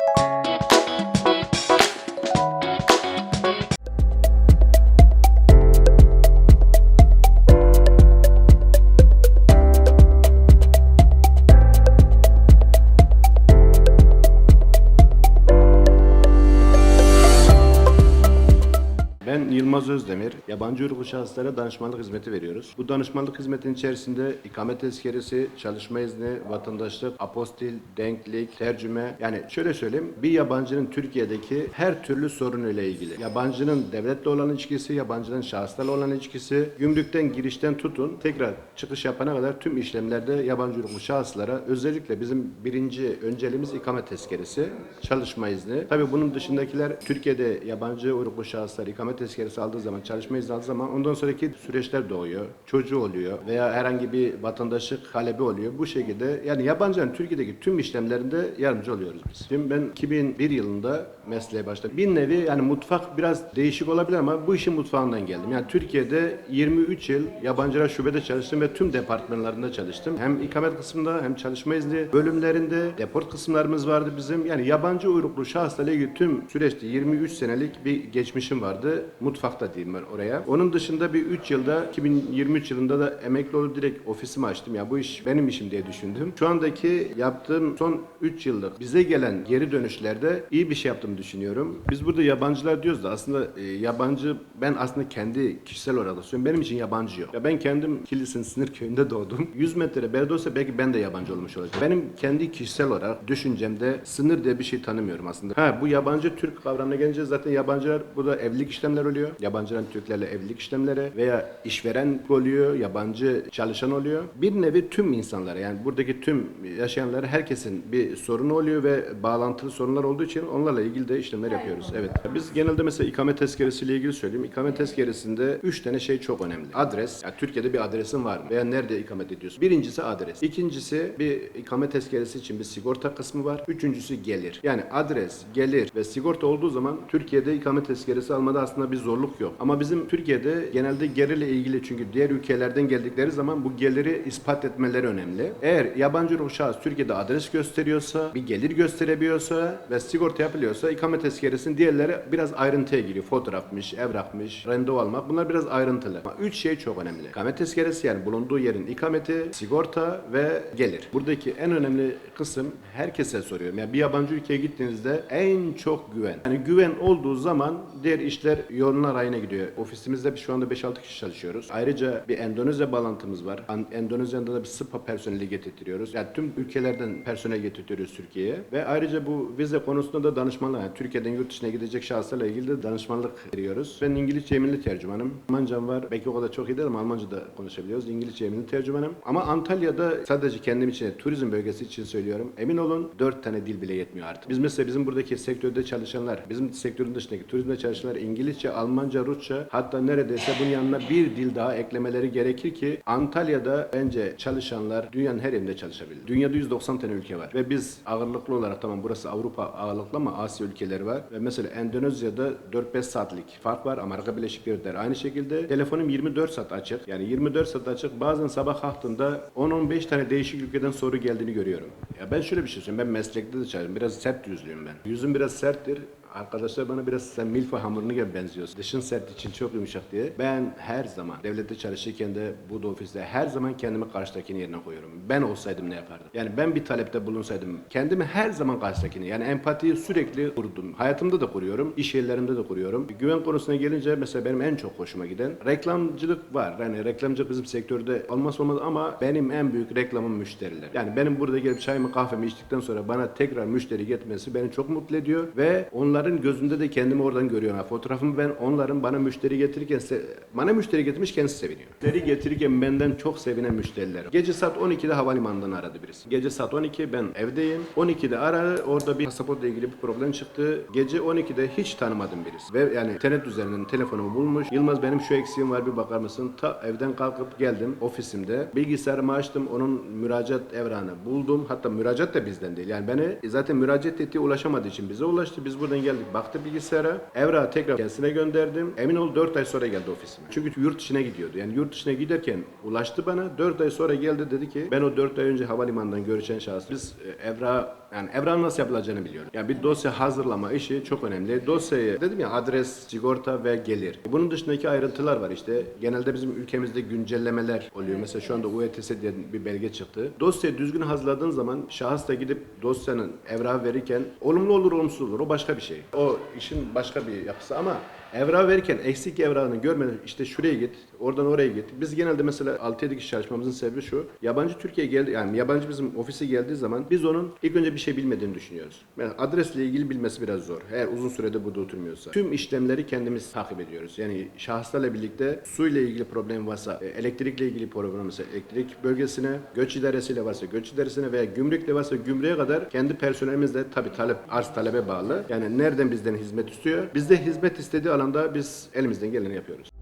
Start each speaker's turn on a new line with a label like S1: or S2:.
S1: Ben Yılmaz Özdemir. Yabancı uyruklu şahıslara danışmanlık hizmeti veriyoruz. Bu danışmanlık hizmetinin içerisinde ikamet tezkeresi, çalışma izni, vatandaşlık, apostil, denklik, tercüme. Yani şöyle söyleyeyim. Bir yabancının Türkiye'deki her türlü sorunuyla ilgili. Yabancının devletle olan ilişkisi, yabancının şahıslarla olan ilişkisi, gümrükten girişten tutun, tekrar çıkış yapana kadar tüm işlemlerde yabancı uyruklu şahıslara özellikle bizim birinci önceliğimiz ikamet tezkeresi, çalışma izni. Tabii bunun dışındakiler Türkiye'de yabancı uyruklu şahıslar ikamet tezkeresi aldığı zaman, çalışma izni aldığı zaman ondan sonraki süreçler doğuyor. Çocuğu oluyor veya herhangi bir vatandaşlık talebi oluyor. Bu şekilde yani yabancıların Türkiye'deki tüm işlemlerinde yardımcı oluyoruz biz. Şimdi ben 2001 yılında mesleğe başladım. Bir nevi yani mutfak biraz değişik olabilir ama bu işin mutfağından geldim. Yani Türkiye'de 23 yıl yabancılar şubede çalıştım ve tüm departmanlarında çalıştım. Hem ikamet kısmında hem çalışma izni bölümlerinde deport kısımlarımız vardı bizim. Yani yabancı uyruklu şahıslarla ilgili tüm süreçte 23 senelik bir geçmişim vardı. Mutfakta diyeyim ben oraya. Onun dışında bir 3 yılda 2023 yılında da emekli olup direkt ofisimi açtım. Ya bu iş benim işim diye düşündüm. Şu andaki yaptığım son 3 yıllık bize gelen geri dönüşlerde iyi bir şey yaptığımı düşünüyorum. Biz burada yabancılar diyoruz da aslında e, yabancı ben aslında kendi kişisel olarak da söylüyorum. Benim için yabancı yok. Ya ben kendim Kilis'in sınır köyünde doğdum. 100 metre beride olsa belki ben de yabancı olmuş olacağım. Benim kendi kişisel olarak düşüncemde sınır diye bir şey tanımıyorum aslında. Ha bu yabancı Türk kavramına gelince zaten yabancılar burada evlilik işlemler oluyor. Yabancıların Türklerle evlilik işlemleri veya işveren oluyor, yabancı çalışan oluyor. Bir nevi tüm insanlara yani buradaki tüm yaşayanlara herkesin bir sorunu oluyor ve bağlantılı sorunlar olduğu için onlarla ilgili de işlemler yapıyoruz. Evet. Biz genelde mesela ikamet tezkeresiyle ilgili söyleyeyim. İkamet tezkeresinde üç tane şey çok önemli. Adres. Yani Türkiye'de bir adresin var mı? Veya nerede ikamet ediyorsun? Birincisi adres. İkincisi bir ikamet tezkeresi için bir sigorta kısmı var. Üçüncüsü gelir. Yani adres, gelir ve sigorta olduğu zaman Türkiye'de ikamet tezkeresi almada aslında bir zorluk yok. Ama bizim Türkiye'de genelde gelirle ilgili çünkü diğer ülkelerden geldikleri zaman bu geliri ispat etmeleri önemli. Eğer yabancı ruh şahıs Türkiye'de adres gösteriyorsa, bir gelir gösterebiliyorsa ve sigorta yapılıyorsa ikamet tezkeresinin diğerleri biraz ayrıntıya giriyor. Fotoğrafmış, evrakmış, randevu almak bunlar biraz ayrıntılı. Ama üç şey çok önemli. İkamet tezkeresi yani bulunduğu yerin ikameti, sigorta ve gelir. Buradaki en önemli kısım herkese soruyorum. Yani bir yabancı ülkeye gittiğinizde en çok güven. Yani güven olduğu zaman diğer işler yoluna rayına gidiyor. Ofisimizde şu anda 5-6 kişi çalışıyoruz. Ayrıca bir Endonezya bağlantımız var. Endonezya'da da bir SPA personeli getirtiyoruz. Yani tüm ülkelerden personel getirtiyoruz Türkiye'ye. Ve ayrıca bu vize konusunda da danışmanlık. Yani Türkiye'den yurt dışına gidecek şahıslarla ilgili de danışmanlık veriyoruz. Ben İngilizce eminli tercümanım. Almancam var. Belki o kadar çok iyi değil ama Almanca da konuşabiliyoruz. İngilizce eminli tercümanım. Ama Antalya'da sadece kendim için, turizm bölgesi için söylüyorum. Emin olun 4 tane dil bile yetmiyor artık. Biz mesela bizim buradaki sektörde çalışanlar, bizim sektörün dışındaki turizmde çalışanlar İngilizce, Almanca, Rusça hatta neredeyse bunun yanına bir dil daha eklemeleri gerekir ki Antalya'da bence çalışanlar dünyanın her yerinde çalışabilir. Dünyada 190 tane ülke var ve biz ağırlıklı olarak tamam burası Avrupa ağırlıklı ama Asya ülkeleri var ve mesela Endonezya'da 4-5 saatlik fark var. Amerika Birleşik Devletleri aynı şekilde. Telefonum 24 saat açık. Yani 24 saat açık. Bazen sabah kalktığımda 10-15 tane değişik ülkeden soru geldiğini görüyorum. Ya ben şöyle bir şey söyleyeyim. Ben meslekte de çalışıyorum. Biraz sert yüzlüyüm ben. Yüzüm biraz serttir. Arkadaşlar bana biraz sen milföy hamurunu gibi benziyorsun. Dışın sert için çok yumuşak diye. Ben her zaman devlette çalışırken de bu da ofiste her zaman kendimi karşıdakinin yerine koyuyorum. Ben olsaydım ne yapardım? Yani ben bir talepte bulunsaydım kendimi her zaman karşıdakine yani empatiyi sürekli kurdum. Hayatımda da kuruyorum. iş yerlerimde de kuruyorum. Güven konusuna gelince mesela benim en çok hoşuma giden reklamcılık var. Yani reklamcılık bizim sektörde olmaz olmaz ama benim en büyük reklamım müşteriler. Yani benim burada gelip çayımı kahvemi içtikten sonra bana tekrar müşteri getirmesi beni çok mutlu ediyor ve onların gözünde de kendimi oradan görüyorum. Yani fotoğrafımı ben onların bana müşteri getirirken bana müşteri getirmiş kendisi seviniyor. Müşteri getirirken benden çok sevinen müşteriler. Gece saat 12'de havalimanından aradı birisi. Gece saat 12 ben evdeyim. 12'de aradı. Orada bir pasaportla ilgili bir problem çıktı. Gece 12'de hiç tanımadım birisi. Ve yani internet üzerinden telefonumu bulmuş. Yılmaz benim şu eksiğim var bir bakar mısın? Ta evden kalkıp geldim ofisimde. Bilgisayarımı açtım. Onun müracaat evrağını buldum. Hatta müracaat da bizden değil. Yani beni zaten müracaat ettiği ulaşamadığı için bize ulaştı. Biz buradan geldik. Baktı bilgisayara. Evrağı tekrar kendisine gönderdim. Emin ol 4 ay sonra geldi ofisime. Çünkü yurt dışına gidiyordu. Yani yurt dışına giderken ulaştı bana. 4 ay sonra geldi dedi ki ben o 4 ay önce havalimanından görüşen şahıs. Biz e, evrağı yani evrak nasıl yapılacağını biliyoruz. Yani bir dosya hazırlama işi çok önemli. Dosyayı dedim ya adres, sigorta ve gelir. Bunun dışındaki ayrıntılar var işte. Genelde bizim ülkemizde güncellemeler oluyor. Mesela şu anda UETS diye bir belge çıktı. Dosyayı düzgün hazırladığın zaman şahıs da gidip dosyanın evrağı verirken olumlu olur olumsuz olur. O başka bir şey. O işin başka bir yapısı ama Evrağı verirken eksik evrağını görmeden işte şuraya git, oradan oraya git. Biz genelde mesela 6-7 kişi çalışmamızın sebebi şu. Yabancı Türkiye'ye geldi, yani yabancı bizim ofise geldiği zaman biz onun ilk önce bir şey bilmediğini düşünüyoruz. Yani adresle ilgili bilmesi biraz zor. Eğer uzun sürede burada oturmuyorsa. Tüm işlemleri kendimiz takip ediyoruz. Yani şahıslarla birlikte suyla ilgili problem varsa, e, elektrikle ilgili problem varsa elektrik bölgesine, göç idaresiyle varsa göç idaresine veya gümrükle varsa gümrüğe kadar kendi personelimizle tabii talep, arz talebe bağlı. Yani nereden bizden hizmet istiyor? Bizde hizmet istediği alanda biz elimizden geleni yapıyoruz.